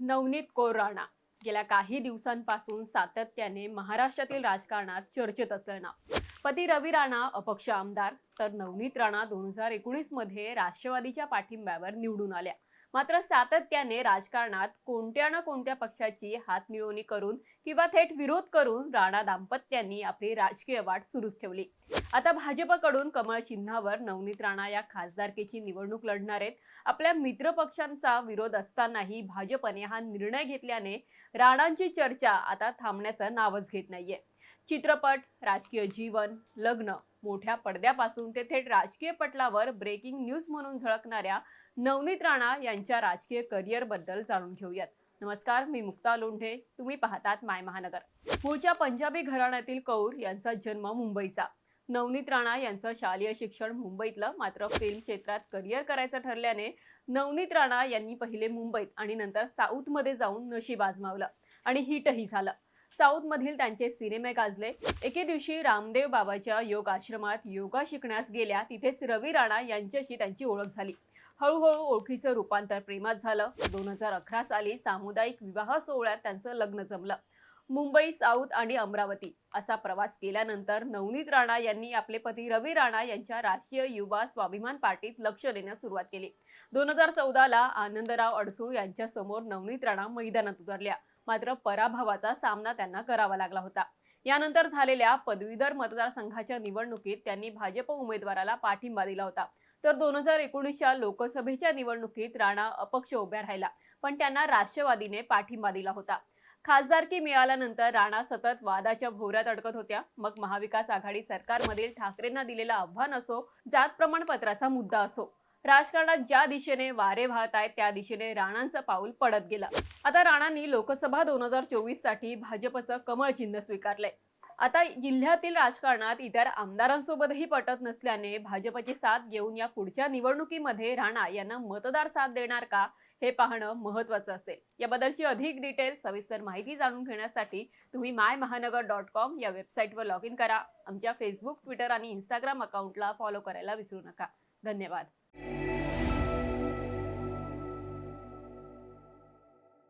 नवनीत कौर राणा. गेल्या काही दिवसांपासून सातत्याने महाराष्ट्रातील राजकारणात चर्चेत असलं नाव पती रवी राणा अपक्ष आमदार तर नवनीत राणा दोन हजार एकोणीसमध्ये राष्ट्रवादीच्या पाठिंब्यावर निवडून आल्या. मात्र सातत्याने राजकारणात कोणत्या ना कोणत्या पक्षाची हातमिळवणी करून किंवा थेट विरोध करून राणा दाम्पत्यांनी आपली राजकीय वाट सुरूच ठेवली. आता भाजपकडून कमळ चिन्हावर नवनीत राणा या खासदारकीची निवडणूक लढणार आहेत. आपल्या मित्र पक्षांचा विरोध असतानाही भाजपने हा निर्णय घेतल्याने राणांची चर्चा आता थांबण्याचं नावच घेत नाहीये. चित्रपट राजकीय जीवन लग्न. मोठ्या पडद्यापासून ते थेट राजकीय पटलावर ब्रेकिंग न्यूज म्हणून झळकणाऱ्या नवनीत राणा यांच्या राजकीय करिअरबद्दल जाणून घेऊयात. नमस्कार मी मुक्ता लोंढे. तुम्ही पाहतात माय महानगर. मूळच्या पंजाबी घराण्यातील कौर यांचा जन्म मुंबईचा. नवनीत राणा यांचं शालेय शिक्षण मुंबईतलं. मात्र फिल्म क्षेत्रात करिअर करायचं ठरल्याने नवनीत राणा यांनी पहिले मुंबईत आणि नंतर साऊथमध्ये जाऊन नशीब आजमावलं. आणि हिटही झालं. साऊथमधील त्यांचे सिनेमे गाजले. एके दिवशी रामदेव बाबाच्या योग आश्रमात योगा शिकण्यास गेल्या. तिथेच रवी राणा यांच्याशी त्यांची ओळख झाली. हळूहळू ओळखीचं रूपांतर प्रेमात झालं. दोन हजार अकरा साली सामुदायिक विवाह सोहळ्यात त्यांचं लग्न जमलं. मुंबई साऊथ आणि अमरावती असा प्रवास केल्यानंतर नवनीत राणा यांनी आपले पती रवी राणा यांच्या राष्ट्रीय युवा स्वाभिमान पार्टीत लक्ष देण्यास सुरुवात केली. दोन हजार चौदाला आनंदराव अडसूळ यांच्यासमोर नवनीत राणा मैदानात उतरल्या. मात्र पराभवाचा सामना त्यांना करावा लागला होता. यानंतर झालेल्या पदवीधर मतदारसंघाच्या निवडणुकीत त्यांनी भाजप उमेदवाराला पाठिंबा दिला होता. तर दोन हजार एकोणीसच्या लोकसभेच्या निवडणुकीत राणा अपक्ष उभ्या राहिला पण त्यांना राष्ट्रवादीने पाठिंबा दिला होता. खासदारकी मिळाल्यानंतर राणा सतत वादाच्या भोवऱ्यात अडकत होत्या. मग महाविकास आघाडी सरकारमधील ठाकरेंना दिलेलं आव्हान असो जात प्रमाणपत्राचा मुद्दा असो. राजकारणात ज्या दिशेने वारे वाहत आहेत त्या दिशेने राणांचं पाऊल पडत गेलं. आता राणांनी लोकसभा दोन हजार चोवीससाठी भाजपचं कमळ चिन्ह स्वीकारलंय. आता जिल्ह्यातील राजकारणात इतर आमदारांसोबतही पटत नसल्याने भाजपची साथ घेऊन या पुढच्या निवडणुकीमध्ये राणा यांना मतदार साथ देणार का हे पाहणं महत्वाचं असेल. याबद्दलची अधिक डिटेल सविस्तर माहिती जाणून घेण्यासाठी तुम्ही माय महानगर डॉट कॉम या वेबसाईटवर लॉग इन करा. आमच्या फेसबुक ट्विटर आणि इंस्टाग्राम अकाउंटला फॉलो करायला विसरू नका. धन्यवाद. you